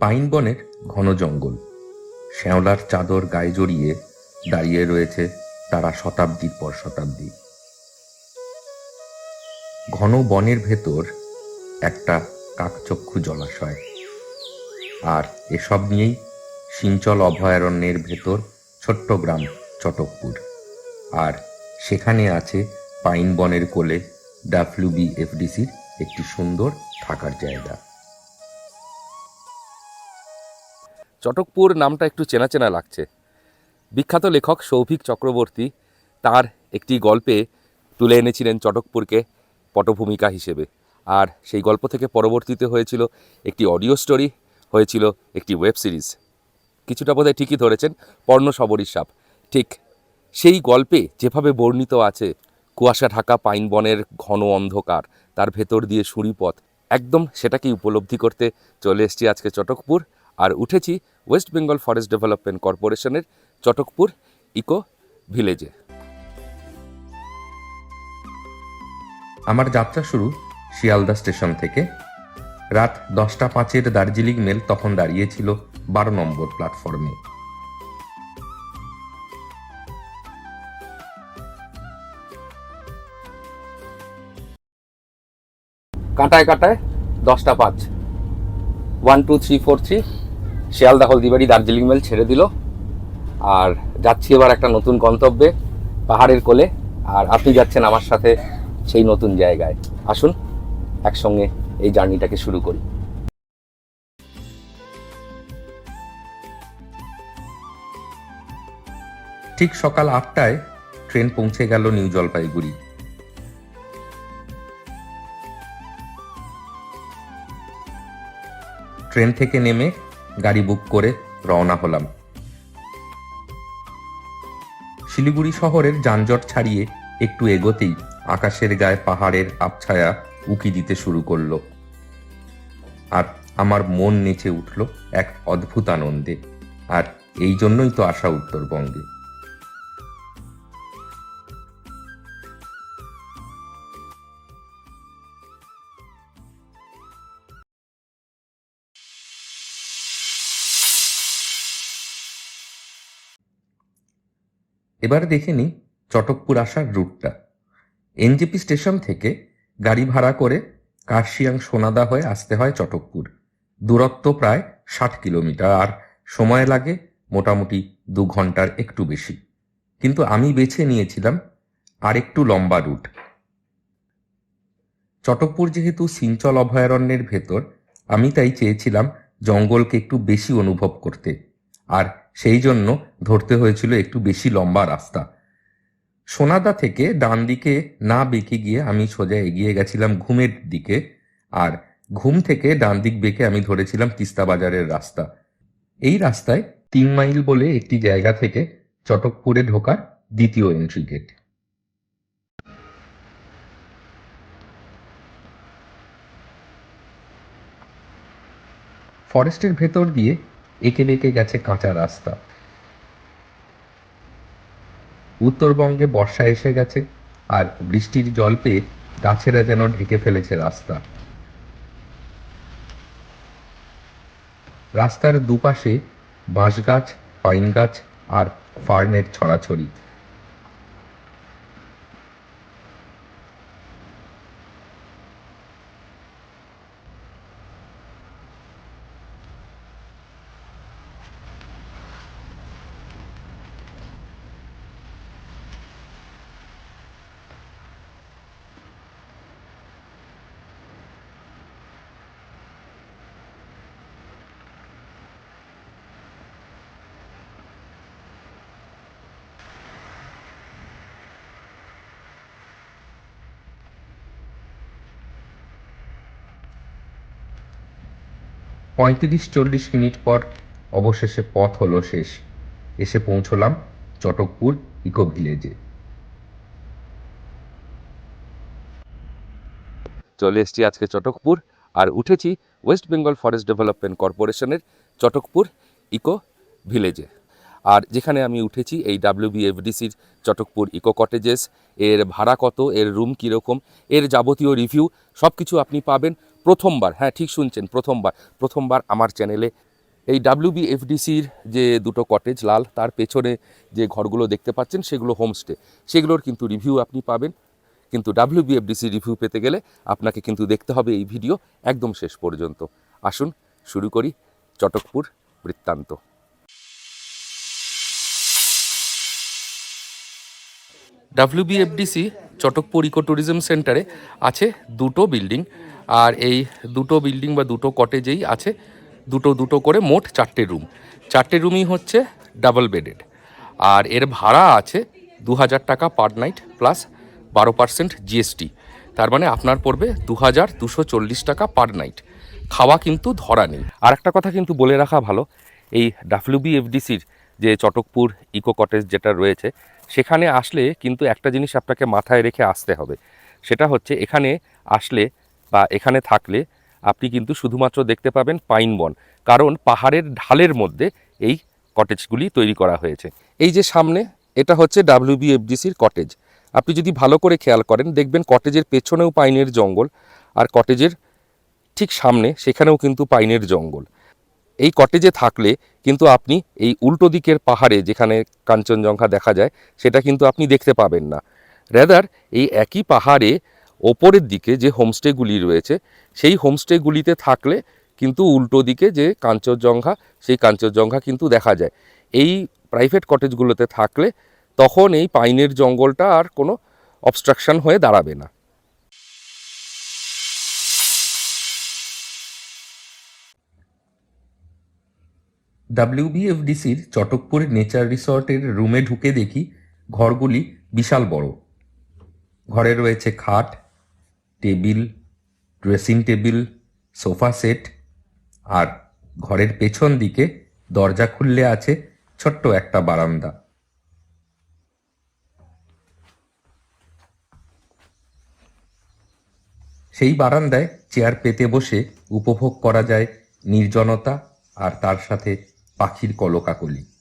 Pine বনের ঘন জঙ্গল। শ্যাওলার চাদর গায়ে জড়িয়ে দাঁড়িয়ে রয়েছে তারা শতাব্দীর পর শতাব্দী। ঘন বনের ভেতর একটা কাকচক্ষু জলাশয়। আর এসব নিয়েই সিঞ্চল অভয়ারণ্যের ভেতর ছোট্ট গ্রাম চটকপুর। আর সেখানে আছে পাইন বনের কোলে ডাফলুবি এফডিসির একটি সুন্দর থাকার জায়গা। চটকপুর নামটা একটু চেনা চেনা লাগছে। বিখ্যাত লেখক সৌভিক চক্রবর্তী তার একটি গল্পে তুলে এনেছিলেন চটকপুরকে পটভূমিকা হিসেবে। আর সেই গল্প থেকে পরবর্তীতে হয়েছিল একটি অডিও স্টোরি, হয়েছিল একটি ওয়েব সিরিজ। কিছুটা বোধহয় ঠিকই ধরেছেন পর্ণ সবরীর সাপ। ঠিক সেই গল্পে যেভাবে বর্ণিত আছে, কুয়াশা ঢাকা পাইন বনের ঘন অন্ধকার, তার ভেতর দিয়ে সুড়িপথ একদম সেটাকেই উপলব্ধি করতে চলে এসছি আজকে চটকপুর। আর উঠেছি ওয়েস্ট বেঙ্গল ফরেস্ট ডেভেলপমেন্ট কর্পোরেশনের চটকপুর ইকো ভিলেজে। আমার যাত্রা শুরু শিয়ালদা স্টেশন থেকে। রাত দশটা পাঁচের দার্জিলিং মেল তখন দাঁড়িয়েছিল বারো নম্বর প্ল্যাটফর্মে। কাঁটায় কাঁটায় দশটা পাঁচ। One two three four three Sealdah Haldibari Darjeeling mail ছেড়ে দিল। আর যাচ্ছি এবার একটা নতুন গন্তব্যে, পাহাড়ের কোলে। আর আপনি যাচ্ছেন আমার সাথে সেই নতুন জায়গায়। আসুন, একসঙ্গে এই জার্নিটাকে শুরু করি। ঠিক সকাল আটটায় ট্রেন পৌঁছে গেল নিউ জলপাইগুড়ি। ট্রেন থেকে নেমে গাড়ি বুক করে রওনা হলাম। শিলিগুড়ি শহরের যানজট ছাড়িয়ে একটু এগোতেই আকাশের গায়ে পাহাড়ের আবছায়া উকি দিতে শুরু করল। আর আমার মন নেচে উঠল এক অদ্ভুত আনন্দে। আর এই জন্যই তো আসা উত্তরবঙ্গে। এবার দেখে নিই চটকপুর আসার রুটটা। এনজেপি স্টেশন থেকে গাড়ি ভাড়া করে কার্শিয়াং সোনাদা হয়ে আসতে হয় চটকপুর। দূরত্ব প্রায় ষাট কিলোমিটার, আর সময় লাগে মোটামুটি দু ঘণ্টার একটু বেশি। কিন্তু আমি বেছে নিয়েছিলাম আর একটু লম্বা রুট। চটকপুর যেহেতু সিঞ্চল অভয়ারণ্যের ভেতর, আমি তাই চেয়েছিলাম জঙ্গলকে একটু বেশি অনুভব করতে। আর সেই জন্য ধরতে হয়েছিল একটু বেশি লম্বা রাস্তা। সোনাদা থেকে ডান দিকে না বেঁকে গিয়ে আমি সোজা এগিয়ে গেছিলাম ঘুমের দিকে আর ঘুম থেকে ডান দিক বেঁকে আমি ধরেছিলাম তিস্তা বাজারের রাস্তা। এই রাস্তায় তিন মাইল বলে একটি জায়গা থেকে চটকপুরে ঢোকার দ্বিতীয় এন্ট্রি গেট ফরেস্টের ভেতর দিয়ে এঁকে বেঁকে গেছে কাঁচা রাস্তা। উত্তরবঙ্গে বর্ষা এসে গেছে আর বৃষ্টির জল পেয়ে গাছেরা যেন ঢেকে ফেলেছে রাস্তা। রাস্তার দুপাশে বাঁশ গাছ পাইন গাছ আর ফার্নের ছড়াছড়ি। পঁয়ত্রিশ চল্লিশ মিনিট পর অবশেষে পথ হলো শেষ। এসে পৌঁছলাম চটকপুর ইকো ভিলেজে। চলে এসেছি আজকে চটকপুর, আর উঠেছি ওয়েস্ট বেঙ্গল ফরেস্ট ডেভেলপমেন্ট কর্পোরেশনের চটকপুর ইকো ভিলেজে। আর যেখানে আমি উঠেছি, এই ডাব্লিউবিএফডিসির চটকপুর ইকো কটেজেস। এর ভাড়া কত, এর রুম কীরকম, এর যাবতীয় রিভিউ সব কিছু আপনি পাবেন প্রথমবার হ্যাঁ ঠিক শুনছেন, প্রথমবার প্রথমবার আমার চ্যানেলে এই ডাব্লিউবিএফডিসির যে দুটো কটেজ লাল, তার পেছনে যে ঘরগুলো দেখতে পাচ্ছেন, সেগুলো হোমস্টে সেগুলোর কিন্তু রিভিউ আপনি পাবেন। কিন্তু ডাব্লিউবিএফডিসি রিভিউ পেতে গেলে আপনাকে কিন্তু দেখতে হবে এই ভিডিও একদম শেষ পর্যন্ত। আসুন, শুরু করি, চটকপুর বৃত্তান্ত। ডাব্লিউবিএফডিসি চটকপুর ইকো ট্যুরিজম সেন্টারে আছে দুটো বিল্ডিং। আর এই দুটো বিল্ডিং বা দুটো কটেজেই আছে। দুটো দুটো করে মোট চারটে রুম। চারটে রুমই হচ্ছে ডাবল বেডেড আর এর ভাড়া আছে দু হাজার টাকা পার নাইট প্লাস বারো পার্সেন্ট জিএসটি তার মানে আপনার পড়বে দু হাজার দুশো চল্লিশ টাকা পার নাইট খাওয়া কিন্তু ধরা নেই। আর একটা কথা কিন্তু বলে রাখা ভালো, এই ডাব্লিউবিএফডিসির যে চটকপুর ইকো কটেজ যেটা রয়েছে, সেখানে আসলে কিন্তু একটা জিনিস আপনাকে মাথায় রেখে আসতে হবে। সেটা হচ্ছে এখানে আসলে বা এখানে থাকলে আপনি কিন্তু শুধুমাত্র দেখতে পাবেন পাইন বন। কারণ পাহাড়ের ঢালের মধ্যে এই কটেজগুলি তৈরি করা হয়েছে। এই যে সামনে, এটা হচ্ছে ডাব্লিউবিএফডিসির কটেজ। আপনি যদি ভালো করে খেয়াল করেন, দেখবেন কটেজের পেছনেও পাইনের জঙ্গল আর কটেজের ঠিক সামনে সেখানেও কিন্তু পাইনের জঙ্গল। এই কটেজে থাকলে কিন্তু আপনি এই উল্টো দিকের পাহাড়ে যেখানে কাঞ্চনজঙ্ঘা দেখা যায়, সেটা কিন্তু আপনি দেখতে পাবেন না। রেদার এই একই পাহাড়ে ওপরের দিকে যে হোমস্টেগুলি রয়েছে, সেই হোমস্টেগুলিতে থাকলে কিন্তু উল্টো দিকে যে কাঞ্চনজঙ্ঘা, সেই কাঞ্চনজঙ্ঘা কিন্তু দেখা যায়। এই প্রাইভেট কটেজগুলোতে থাকলে তখন এই পাইনের জঙ্গলটা আর কোনো অবস্ট্রাকশন হয়ে দাঁড়াবে না। ডাব্লিউবিএফডিসির চটকপুর নেচার রিসর্টের রুমে ঢুকে দেখি ঘরগুলি বিশাল বড়। ঘরে রয়েছে খাট table, dressing table, sofa set আর ঘরের পেছন দিকে দরজা খুললে আছে ছোট্ট একটা বারান্দা। সেই বারান্দায় চেয়ার পেতে বসে উপভোগ করা যায় নির্জনতা আর তার সাথে পাখির কলকাকলি।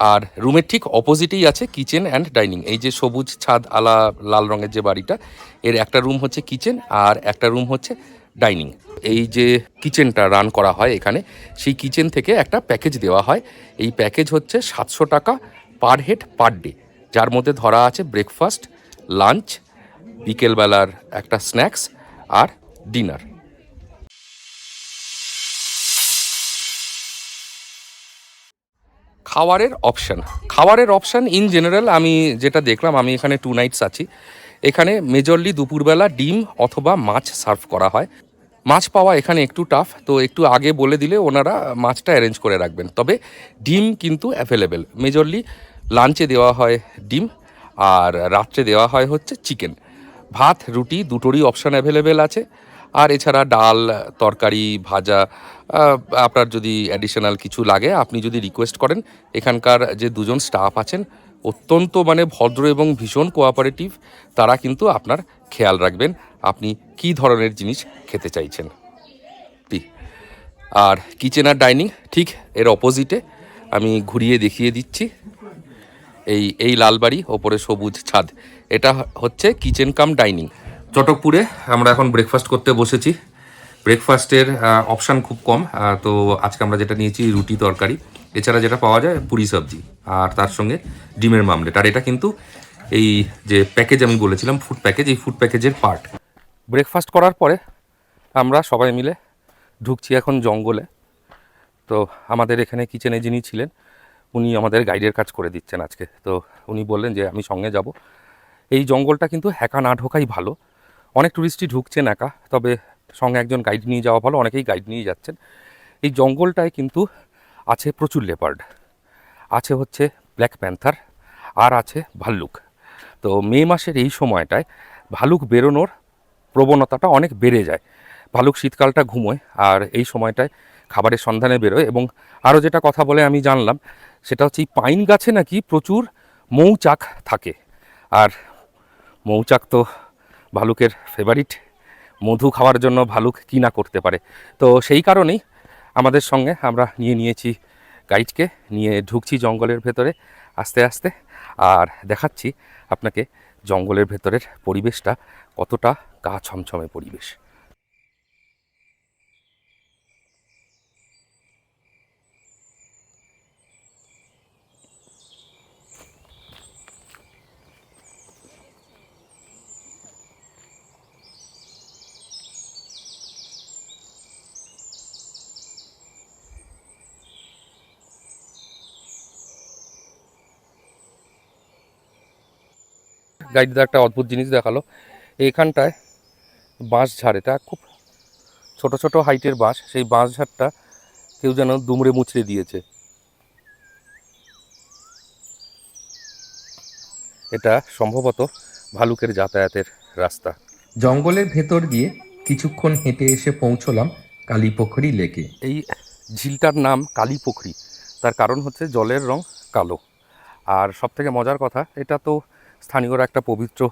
আর রুমের ঠিক অপোজিটেই আছে কিচেন অ্যান্ড ডাইনিং এই যে সবুজ ছাদ আলা লাল রঙের যে বাড়িটা, এর একটা রুম হচ্ছে কিচেন আর একটা রুম হচ্ছে ডাইনিং এই যে কিচেনটা রান করা হয় এখানে, সেই কিচেন থেকে একটা প্যাকেজ দেওয়া হয়। এই প্যাকেজ হচ্ছে সাতশো টাকা পার হেড পার ডে যার মধ্যে ধরা আছে ব্রেকফাস্ট লাঞ্চ বিকেলবেলার একটা স্ন্যাক্স আর ডিনার খাওয়ারের অপশান খাওয়ারের অপশান ইন জেনারেল আমি যেটা দেখলাম, আমি এখানে টু নাইটস আছি। এখানে মেজরলি দুপুরবেলা ডিম অথবা মাছ সার্ভ করা হয়। মাছ পাওয়া এখানে একটু টাফ তো একটু আগে বলে দিলে ওনারা মাছটা অ্যারেঞ্জ করে রাখবেন। তবে ডিম কিন্তু অ্যাভেলেবেল মেজরলি লাঞ্চে দেওয়া হয় ডিম, আর রাত্রে দেওয়া হয় হচ্ছে চিকেন ভাত, রুটি দুটোরই অপশান অ্যাভেলেবেল আছে। আর এছাড়া ডাল, তরকারি, ভাজা আপনার যদি অ্যাডিশনাল কিছু লাগে, আপনি যদি রিকোয়েস্ট করেন, এখানকার যে দুজন স্টাফ আছেন, অত্যন্ত মানে ভদ্র এবং ভীষণ কোঅপারেটিভ তারা কিন্তু আপনার খেয়াল রাখবেন, আপনি কী ধরনের জিনিস খেতে চাইছেন। আর কিচেন আর ডাইনিং ঠিক এর অপোজিটে আমি ঘুরিয়ে দেখিয়ে দিচ্ছি। এই এই লালবাড়ি, ওপরে সবুজ ছাদ। এটা হচ্ছে কিচেন কাম ডাইনিং চটকপুরে আমরা এখন ব্রেকফাস্ট করতে বসেছি। ব্রেকফাস্টের অপশান খুব কম। তো আজকে আমরা যেটা নিয়েছি, রুটি তরকারি। এছাড়া যেটা পাওয়া যায়, পুরি সবজি। আর তার সঙ্গে ডিমের মামলেট। আর এটা কিন্তু এই যে প্যাকেজ আমি বলেছিলাম ফুড প্যাকেজ এই ফুড প্যাকেজের পার্ট ব্রেকফাস্ট করার পরে আমরা সবাই মিলে ঢুকছি এখন জঙ্গলে। তো আমাদের এখানে কিচেনে যিনি ছিলেন, উনি আমাদের গাইডের কাজ করে দিচ্ছেন আজকে। তো উনি বললেন যে, আমি সঙ্গে যাব। এই জঙ্গলটা কিন্তু একা না ঢোকাই ভালো। অনেক টুরিস্টই ঢুকছেন একা, তবে সঙ্গে একজন গাইড নিয়ে যাওয়া ভালো, অনেকেই গাইড নিয়ে যাচ্ছেন। এই জঙ্গলটায় কিন্তু আছে প্রচুর লেপার্ড আছে হচ্ছে ব্ল্যাক প্যান্থার আর আছে ভাল্লুক। তো মে মাসের এই সময়টায় ভালুক বেরোনোর প্রবণতাটা অনেক বেড়ে যায়। ভালুক শীতকালটা ঘুমোয় আর এই সময়টায় খাবারের সন্ধানে বেরোয় এবং আরও যেটা কথা বলে আমি জানলাম, সেটা হচ্ছে এই পাইন গাছে নাকি প্রচুর মৌচাক থাকে। আর মৌচাক তো ভালুকের ফেভারিট মধু খাওয়ার জন্য ভালুক কি না করতে পারে। তো সেই কারণেই আমাদের সঙ্গে আমরা নিয়ে নিয়েছি গাইডকে, নিয়ে ঢুকছি জঙ্গলের ভেতরে আস্তে আস্তে। আর দেখাচ্ছি আপনাকে জঙ্গলের ভেতরের পরিবেশটা কতটা গা ছমছমে পরিবেশ। গাইডদা একটা অদ্ভুত জিনিস দেখাল। এখানটায় বাঁশ ঝাড় এটা খুব ছোট ছোট হাইটের বাঁশ। সেই বাঁশ ঝাড়টা কেউ যেন দুমড়ে মুচড়ে দিয়েছে। এটা সম্ভবত ভালুকের যাতায়াতের রাস্তা। জঙ্গলের ভেতর দিয়ে কিছুক্ষণ হেঁটে এসে পৌঁছলাম কালীপোখরি লেকে। এই ঝিলটার নাম কালী পুখরি তার কারণ হচ্ছে জলের রং কালো। আর সবথেকে মজার কথা এটা তো স্থানীয়রা একটা পবিত্র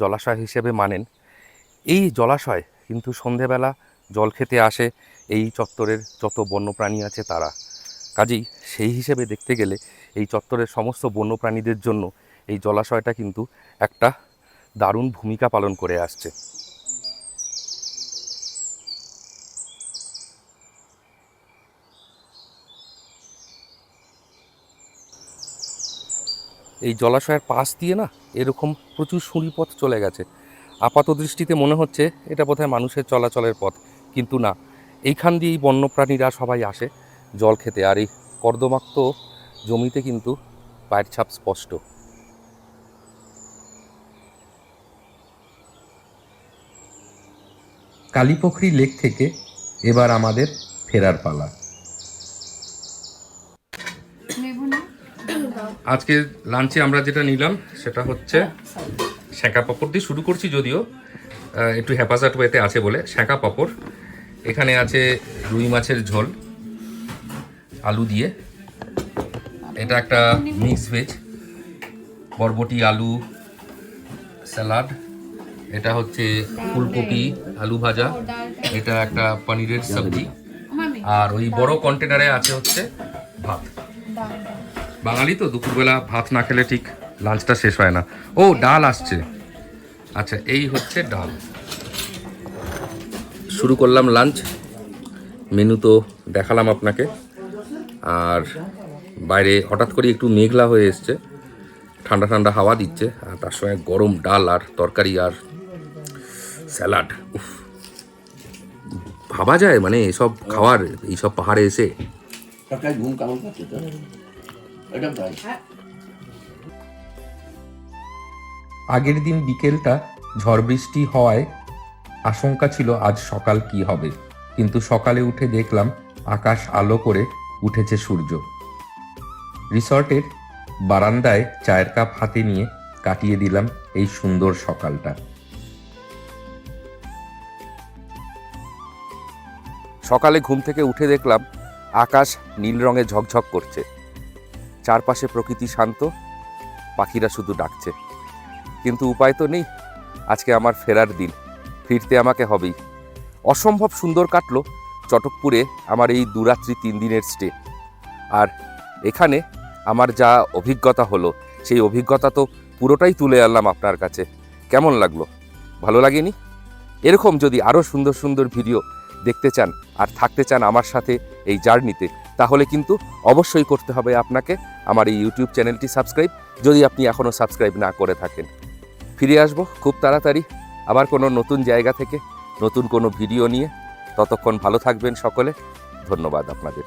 জলাশয় হিসেবে মানেন। এই জলাশয় কিন্তু সন্ধেবেলা জল খেতে আসে, এই চত্বরের যত বন্যপ্রাণী আছে তারা। কাজেই সেই হিসেবে দেখতে গেলে এই চত্বরের সমস্ত বন্যপ্রাণীদের জন্য এই জলাশয়টা কিন্তু একটা দারুণ ভূমিকা পালন করে আসছে। এই জলাশয়ের পাশ দিয়ে না এরকম প্রচুর সুঁড়ি পথ চলে গেছে। আপাত দৃষ্টিতে মনে হচ্ছে এটা বোধহয় মানুষের চলাচলের পথ। কিন্তু না, এইখান দিয়েই বন্যপ্রাণীরা সবাই আসে জল খেতে। আর এই কর্দমাক্ত জমিতে কিন্তু পায়ের ছাপ স্পষ্ট। কালীপোখরি লেক থেকে এবার আমাদের ফেরার পালা। আজকে লাঞ্চে আমরা যেটা নিলাম সেটা হচ্ছে শ্যাঁকা পাঁপড় দিয়ে শুরু করছি যদিও একটু হ্যাপাসাট ওয়েতে আছে বলে। শ্যাঁকা পাঁপড় এখানে আছে রুই মাছের ঝোল আলু দিয়ে। এটা একটা মিক্স ভেজ বরবটি আলু স্যালাড। এটা হচ্ছে ফুলকপি আলু ভাজা। এটা একটা পনিরের সবজি। আর ওই বড় কন্টেনারে আছে হচ্ছে ভাত। বাঙালি তো দুপুরবেলা ভাত না খেলে ঠিক লাঞ্চটা শেষ হয় না। ও, ডাল আসছে। আচ্ছা এই হচ্ছে ডাল। শুরু করলাম লাঞ্চ মেনু তো দেখালাম আপনাকে। আর বাইরে হঠাৎ করে একটু মেঘলা হয়ে এসছে। ঠান্ডা ঠান্ডা হাওয়া দিচ্ছে, আর তার সঙ্গে গরম ডাল আর তরকারি আর স্যালাড। উফ, ভাবা যায় মানে এসব খাওয়ার, এইসব পাহাড়ে এসে। ঘুম কেমন আগের দিন বিকেলটা ঝড় বৃষ্টি হওয়ায় আশঙ্কা ছিল আজ সকাল কি হবে। কিন্তু সকালে উঠে দেখলাম আকাশ আলো করে উঠেছে সূর্য। রিসর্টের বারান্দায় চায়ের কাপ হাতে নিয়ে কাটিয়ে দিলাম এই সুন্দর সকালটা। সকালে ঘুম থেকে উঠে দেখলাম আকাশ নীল রঙে ঝকঝক করছে। চারপাশে প্রকৃতি শান্ত, পাখিরা শুধু ডাকছে। কিন্তু উপায় তো নেই, আজকে আমার ফেরার দিন, ফিরতে আমাকে হবেই। অসম্ভব সুন্দর কাটলো চটকপুরে আমার এই দুরাত্রি তিন দিনের স্টে আর এখানে আমার যা অভিজ্ঞতা হলো, সেই অভিজ্ঞতা তো পুরোটাই তুলে আনলাম আপনার কাছে। কেমন লাগল? ভালো লাগেনি? এরকম যদি আরও সুন্দর সুন্দর ভিডিও দেখতে চান আর থাকতে চান আমার সাথে এই জার্নিতে, তাহলে কিন্তু অবশ্যই করতে হবে আপনাকে আমার এই ইউটিউব চ্যানেলটি সাবস্ক্রাইব যদি আপনি এখনও সাবস্ক্রাইব না করে থাকেন। ফিরে আসব খুব তাড়াতাড়ি আবার কোনো নতুন জায়গা থেকে, নতুন কোনো ভিডিও নিয়ে। ততক্ষণ ভালো থাকবেন সকলে। ধন্যবাদ আপনাদের।